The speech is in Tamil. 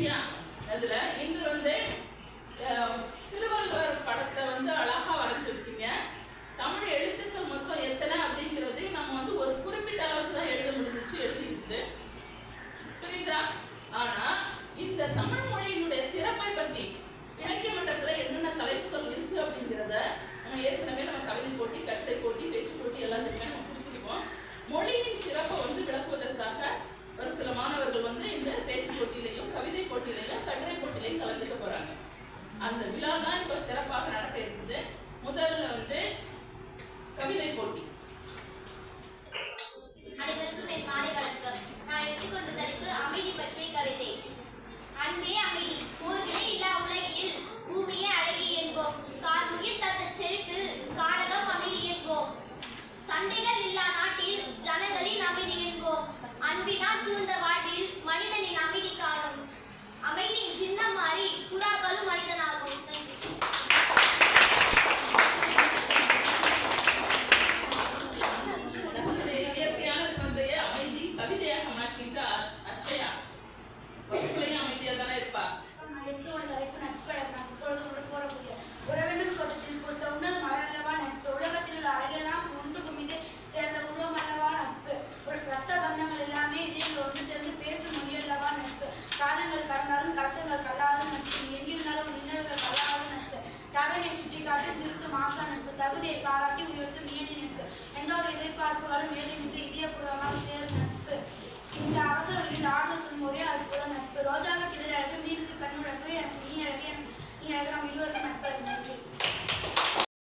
இந்தியான் அதில் இன்று வந்து திருவள்ளுவர் படத்தை வந்து அழகாக வரைஞ்சிருக்கீங்க. தமிழ் எழுத்துக்கள் மொத்தம் எத்தனை அப்படிங்கிறதையும் நம்ம வந்து ஒரு குறிப்பிட்ட அளவுக்கு தான் எழுத முடிஞ்சிச்சு எழுதியிருந்து புரியுதா? ஆனால் இந்த தமிழ் மொழியினுடைய சிறப்பை பற்றி இலக்கியம் அந்த விழா தான் இப்போ சிறப்பாக நடக்க இருக்குது முதல்ல வந்து கவிதை போட்டி. அனைவருக்கும் என் மாலை வணக்கம். நான் எடுத்துக்கொண்ட தலைப்பு அமைதி பற்றிய கவிதை. அன்பே அமைதி ஊர்களே இல்லா உலகில் பூமியே அழகி என்போம் கார்முகில் தத்த செருப்பில் காடகம் அமைதி என்போம் சண்டைகள் இல்லா நாட்டில் ஜனங்களின் அமைதி என்போம் அன்பினால் சூழ்ந்த நிறுத்தும் ஆசா நட்பு தகுதியை பாராட்டி உயர்த்து